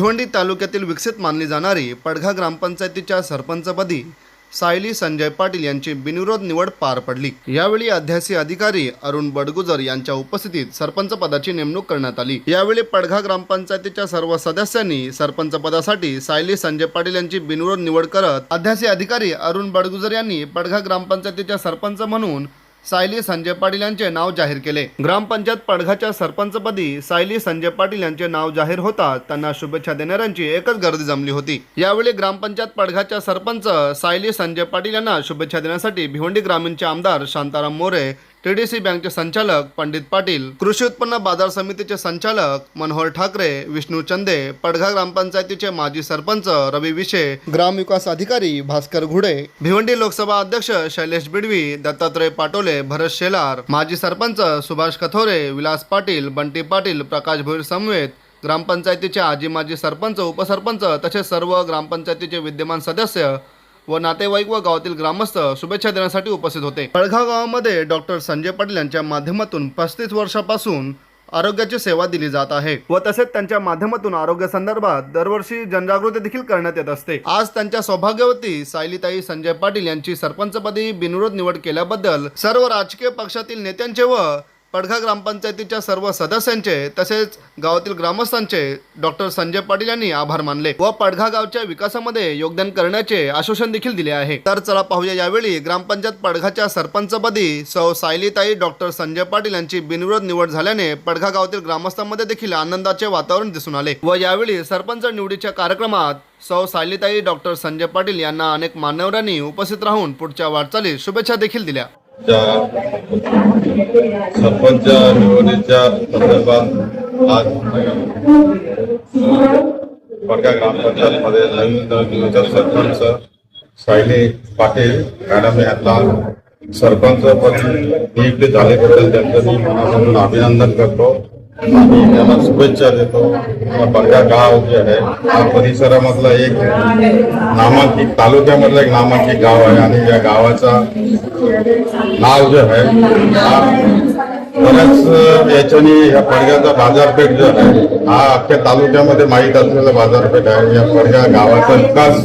भिवंडी तालुक्यातील विकसित मानली जाणारी पडघा ग्रामपंचायतीच्या सरपंचपदी सायली संजय पाटील यांची बिनविरोध निवड पार पडली. यावेळी अध्यासी अधिकारी अरुण बडगुजर यांच्या उपस्थितीत सरपंच पदाची नेमणूक करण्यात आली. यावेळी पडघा ग्रामपंचायतीच्या सर्व सदस्यांनी सरपंच पदासाठी सायली संजय पाटील यांची बिनविरोध निवड करत अध्यासी अधिकारी अरुण बडगुजर यांनी पडघा ग्रामपंचायतीच्या सरपंच म्हणून सायली संजय पाटील यांचे नाव जाहीर केले. ग्रामपंचायत पडघाच्या सरपंचपदी सायली संजय पाटील यांचे नाव जाहीर होता त्यांना शुभेच्छा देणाऱ्यांची एकच गर्दी जमली होती. यावेळी ग्रामपंचायत पडघाच्या सरपंच सायली संजय पाटील यांना शुभेच्छा देण्यासाठी भिवंडी ग्रामीणचे आमदार शांताराम मोरे टीडीसी बँकचे संचालक पंडित पाटील कृषी उत्पन्न बाजार समितीचे संचालक मनोहर ठाकरे विष्णू चंदे पडघा ग्रामपंचायतीचे माजी सरपंच रवी विशे ग्रामविकास अधिकारी भास्कर घुडे भिवंडी लोकसभा अध्यक्ष शैलेश बिडवी दत्तात्रय पाटोले भरत शेलार माजी सरपंच सुभाष कथोरे विलास पाटील बंटी पाटील प्रकाश भोईर समवेत ग्रामपंचायतीचे आजी माजी सरपंच उपसरपंच तसेच सर्व ग्रामपंचायतीचे विद्यमान सदस्य व नातेवाईक व गावातील ग्रामस्थ शुभेच्छा देण्यासाठी उपस्थित होते. पळघाव गावामध्ये डॉक्टर संजय पाटील यांच्या माध्यमातून पस्तीस वर्षापासून आरोग्याची सेवा दिली जात आहे व तसेच त्यांच्या माध्यमातून आरोग्य संदर्भात दरवर्षी जनजागृती देखील करण्यात येत असते. आज त्यांच्या सौभाग्यवती सायलीताई संजय पाटील यांची सरपंचपदी बिनविरोध निवड केल्याबद्दल सर्व राजकीय पक्षातील नेत्यांचे व पडघा ग्रामपंचायतीच्या सर्व सदस्यांचे तसेच गावातील ग्रामस्थांचे डॉक्टर संजय पाटील यांनी आभार मानले व पडघा गावच्या विकासामध्ये योगदान करण्याचे आश्वासन देखील दिले आहे. तर चला पाहूया यावेळी ग्रामपंचायत पडघाच्या सरपंचपदी सौ सायलीताई डॉक्टर संजय पाटील यांची बिनविरोध निवड झाल्याने पडघा गावातील ग्रामस्थांमध्ये देखील आनंदाचे वातावरण दिसून आले व यावेळी सरपंच निवडीच्या कार्यक्रमात सौ सायलीताई डॉक्टर संजय पाटील यांना अनेक मान्यवरांनी उपस्थित राहून पुढच्या वाटचालीस शुभेच्छा देखील दिल्या. सरपंच निवडीच्या संदर्भात आज पडका ग्रामपंचायतमध्ये नवीन नियोजन सरपंच सायली पाटील मॅडम यांना सरपंच पद नियुक्ती झाल्याबद्दल त्यांचं मी मनापासून अभिनंदन करतो. त्यांना शुभेच्छा देतो. पडका गाव जे आहे हा परिसरामधला एक नामांकित तालुक्यामधलं एक नामांकित गाव आहे. आणि या गावाचा नाव जे आहे हा बऱ्याच याच्यानी या पडग्याचा बाजारपेठ जो आहे हा अख्ख्या तालुक्यामध्ये माहीत असलेला बाजारपेठ आहे. या पडग्या गावाचा विकास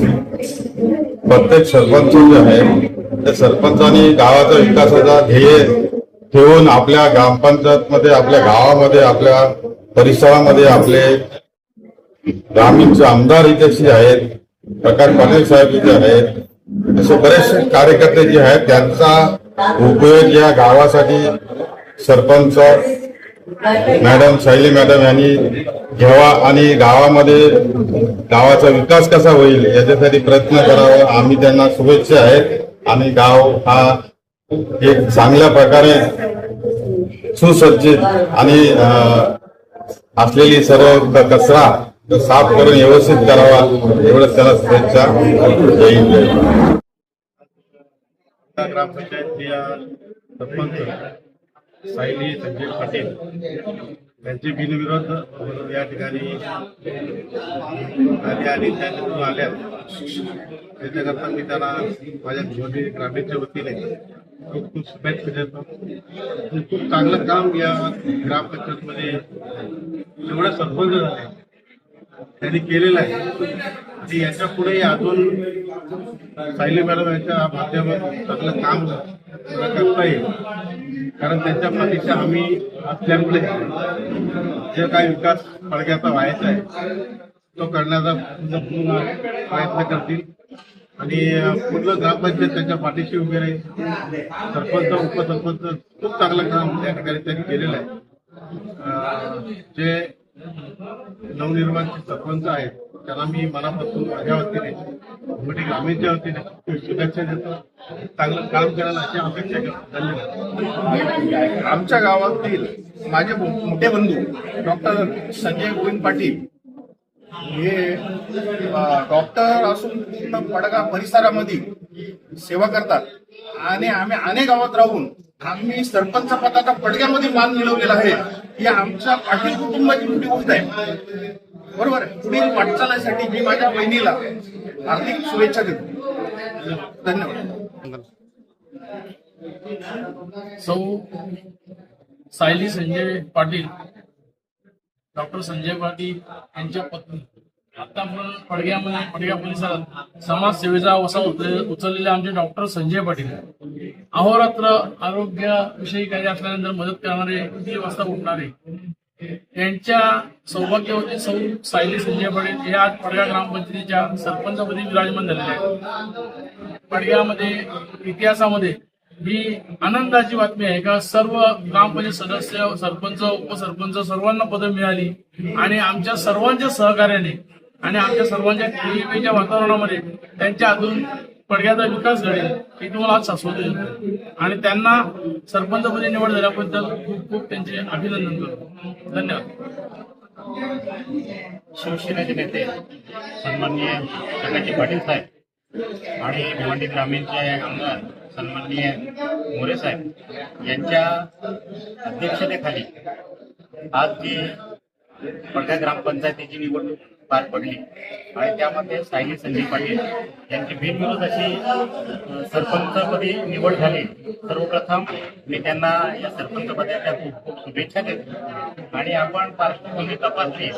प्रत्येक सरपंच जे आहे त्या सरपंचानी गावाचा विकासाचा ध्येय ठेवून आपल्या ग्रामपंचायत मध्ये आपल्या गावामध्ये आपल्या परिसरामध्ये आपले ग्रामीणचे आमदार इथे आहेत प्रकाश पाटील साहेब इथे आहेत असे बरेचसे कार्यकर्ते जे आहेत त्यांचा उपयोग या गावासाठी सरपंच मॅडम शैली मॅडम यांनी घ्यावा आणि गावामध्ये गावाचा विकास कसा होईल याच्यासाठी प्रयत्न करावा. आम्ही त्यांना शुभेच्छा आहेत. आणि गाव हा एक चांगल्या प्रकारे सुसज्जित आणि असलेली सर्व कचरा साफ करून व्यवस्थित करावा एवढंच त्याला शुभेच्छा जय सरपंच सायली संजय पाटील यांचे बिनविरोध या ठिकाणी आले आणि त्या तिथून आल्या त्याच्याकरता मी त्यांना माझ्या ग्रामीणच्या वतीने खूप खूप शुभेच्छा देतो. खूप चांगलं काम या ग्रामपंचायतमध्ये जेवढे सरपंच झाले त्यांनी केलेलं आहे. आणि याच्यापुढे अजून सायली मॅडम यांच्या माध्यमातून चांगलं काम करता येईल. कारण त्यांच्या पाठीशी आम्ही असल्यामुळे जे काही विकास पडग्याचा व्हायचा आहे तो करण्याचा पूर्ण प्रयत्न करतील. आणि पूर्ण ग्रामपंचायत त्यांच्या पाठीशी उभे राहील. सरपंच उपसरपंच खूप चांगलं काम त्या ठिकाणी त्यांनी केलेलं आहे. जे नवनिर्माणचे सरपंच आहेत त्यांना मी मनापासून माझ्या वतीने मोठी ग्रामीणच्या वतीने शुभेच्छा देतो. चांगलं काम करायला अशी अपेक्षा करतो. धन्यवाद. आमच्या गावातील माझे मोठे बंधू डॉक्टर संजय गोविंद पाटील हे डॉक्टर असून पूर्ण पडगा परिसरामध्ये सेवा करतात. आणि आम्ही अनेक गावात राहून आम्ही सरपंच पदाचा पडग्यामध्ये मान मिळवलेला आहे. ही आमच्या पाटील कुटुंबाची मोठी गोष्ट आहे. बरोबर पुढील वाटचालासाठी मी माझ्या बहिणीला हार्दिक शुभेच्छा देतो. धन्यवाद. सौ सायली संजय पाटील. डॉक्टर संजय पाटील यांच्या पत्नी. आतापर्यंत पडग्यामध्ये पडग्या परिसरात समाजसेवेचा वसा उचललेले आमचे डॉक्टर संजय पाटील. अहोरात्र आरोग्याविषयी काही असल्यानंतर मदत करणारे किती वाजता उठणारे. त्यांच्या सौभाग्यवती सौ सायली संजय पाटील हे आज पडगा ग्रामपंचायतीच्या सरपंचपदी विराजमान झालेले आहेत. पडग्यामध्ये इतिहासामध्ये ही आनंदाची बातमी आहे का? सर्व ग्रामपंचायत सदस्य सरपंच उपसरपंच सर्वांना पदं मिळाली आणि आमच्या सर्वांच्या सहकार्याने आणि आमच्या सर्वांच्या खेळीमेच्या वातावरणामध्ये त्यांच्या अजून पडग्याचा विकास घडेल हे तुम्हाला आज शाश्वत आणि त्यांना सरपंचपदी निवड झाल्याबद्दल खूप खूप त्यांचे अभिनंदन करतो. धन्यवाद. शिवसेनेचे नेते सन्माननीय पाटील साहेब आणि भिवंडी ग्रामीणचे आमदार सन्माननीय मोरे साहेब यांच्या अध्यक्षतेखाली आज जी पडका ग्रामपंचायतीची निवडणूक पार पडली आणि त्यामध्ये सायली संजय पाटील यांची बिनविरोध अशी सरपंचपदी निवड झाली. सर्वप्रथम मी त्यांना या सरपंचपदाच्या खूप खूप शुभेच्छा देतो. आणि आपण पार्श्वभूमी तपासली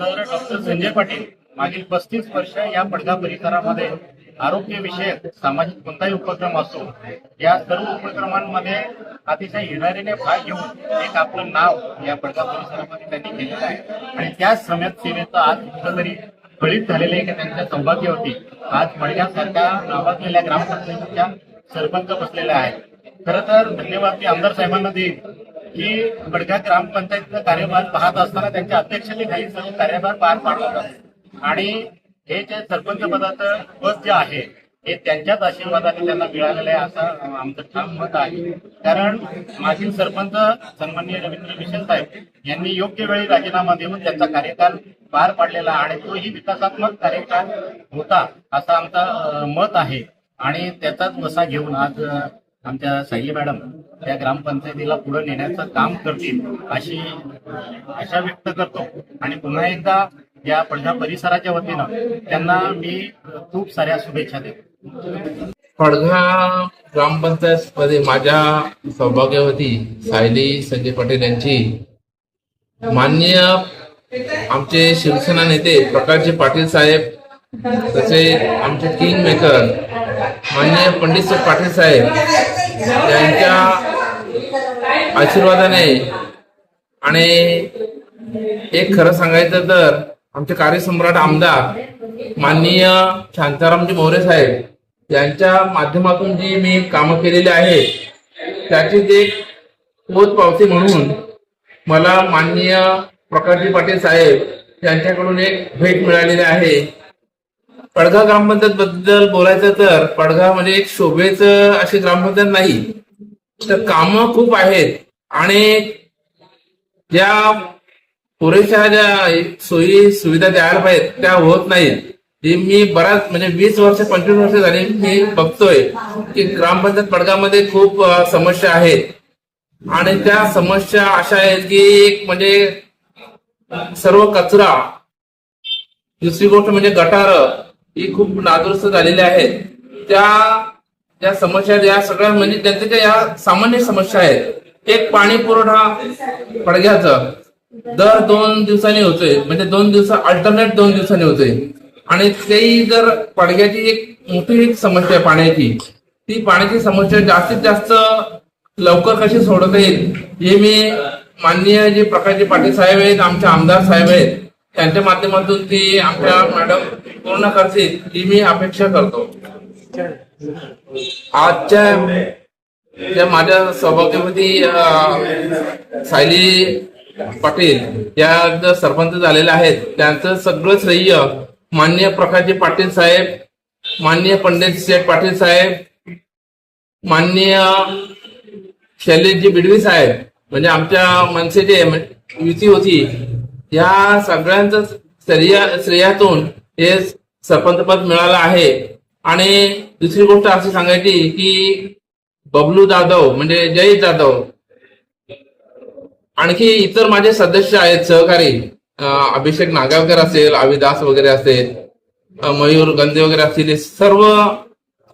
तर डॉक्टर संजय पाटील मागील पस्तीस वर्ष या पडगा परिसरामध्ये आरोग्य विषयक सामाजिक कोणताही उपक्रम असो या सर्व उपक्रमांमध्ये अतिशय हिरारीने भाग घेऊन एक आपलं नाव या पडदा परिसरामध्ये त्यांनी केलेलं आहे. आणि त्या समाजसेवेचं आज कुठंतरी फळीत झालेले आहे की त्यांच्या सौभाग्यवती आज पडग्यासारख्या नावाजलेल्या ग्रामपंचायतीच्या सरपंच बसलेल्या आहेत. खर तर धन्यवाद मी आमदार साहेबांना देईन की बडगा ग्रामपंचायतीचा कार्यभार पाहत असताना त्यांच्या अध्यक्षतेखाली सर्व कार्यभार पार पाडतात आणि हे जे सरपंच पदाचं पद जे आहे हे त्यांच्याच आशीर्वादाने त्यांना मिळालेलं आहे असं आमचं ठाम मत आहे. कारण मागील सरपंच सन्माननीय रवींद्र मिशन साहेब यांनी योग्य वेळी राजीनामा देऊन त्यांचा कार्यकाल पार पाडलेला आणि तोही विकासात्मक कार्यकाल होता असं आमचं मत आहे. आणि त्याचाच वसा घेऊन आज आमच्या सायली मॅडम त्या ग्रामपंचायतीला पुढे नेण्याचं काम करतील अशी आशा व्यक्त करतो. आणि पुन्हा एकदा या पडदा परिसराच्या वतीनं त्यांना मी खूप साऱ्या शुभेच्छा देतो. पडघा ग्रामपंचायत मध्ये माझ्या सौभाग्यवती सायली संजय पटेल यांची माननीय आमचे शिवसेना नेते प्रकाशजी पाटील साहेब तसे आमचे किंग मेकर माननीय पंडित पाटील साहेब यांच्या आशीर्वादाने आणि एक खरं सांगायचं तर आमचे कार्यसम्राट आमदार माननीय शांतारामजी मोरे साहेब यांच्या माध्यमातून जी मी कामं केलेली आहेत त्याचीच एक पोचपावती म्हणून मला माननीय प्रकाशजी पाटील साहेब यांच्याकडून एक भेट मिळालेली आहे. पडघा ग्रामपंचायत बद्दल बोलायचं तर पडघा म्हणजे एक शोभेच अशी ग्रामपंचायत नाही. तर कामं खूप आहेत आणि ज्या पुरेशा ज्या सोयी सुविधा द्यायला पाहिजेत त्या होत नाहीत हे मी बराच म्हणजे वीस वर्ष पंचवीस वर्ष झाली मी बघतोय की ग्रामपंचायत पडगामध्ये खूप समस्या आहेत आणि त्या समस्या अशा आहेत की एक म्हणजे सर्व कचरा दुसरी गोष्ट म्हणजे गटार ही खूप नादुरुस्त झालेली आहेत. त्या त्या समस्या या सगळ्या म्हणजे त्यांच्या या सामान्य समस्या आहेत एक पाणी पुरवठा पडग्याचं दर दोन दिवसांनी होतोय. म्हणजे दोन दिवस अल्टरनेट दोन दिवसांनी होतोय. आणि तेही जर पडग्याची एक मोठी एक समस्या आहे पाण्याची ती पाण्याची समस्या जास्तीत जास्त लवकर कशी सोडवता येईल हे मी माननीय जे प्रकाशजी पाटील साहेब आहेत आमचे आमदार साहेब आहेत त्यांच्या माध्यमातून ती आमच्या मॅडम पूर्ण करतील ही मी अपेक्षा करतो. आजच्या माझ्या सौभाग्यवती सायली पाटील या ज्या सरपंच झालेल्या आहेत त्यांचं सगळं श्रेय माननीय प्रकाशजी पाटील साहेब माननीय पंडित शेठ पाटील साहेब माननीय शैलेशजी बिडवी साहेब म्हणजे आमच्या मनसेचे युती होती. या सगळ्यांचं श्रेय श्रेयातून हे सरपंचपद मिळालं आहे. आणि दुसरी गोष्ट अशी सांगायची की बबलू जाधव म्हणजे जय जाधव आणखी इतर माझे सदस्य आहेत सहकारी अभिषेक नागावकर असेल अविदास वगैरे असेल मयूर गंदे वगैरे असतील सर्व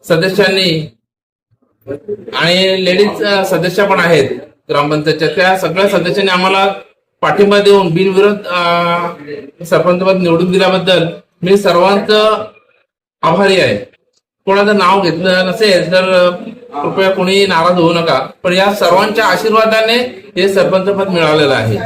सदस्यांनी आणि लेडीज सदस्य पण आहेत ग्रामपंचायतच्या. त्या सगळ्या सदस्यांनी आम्हाला पाठिंबा देऊन बिनविरोध सरपंचपद निवडून दिल्याबद्दल मी सर्वांचं आभारी आहे. कोणाचं नाव घेतलं नसेल तर कृपया कोणी नाराज होऊ नका. पण या सर्वांच्या आशीर्वादाने हे सरपंच पद मिळालेलं आहे.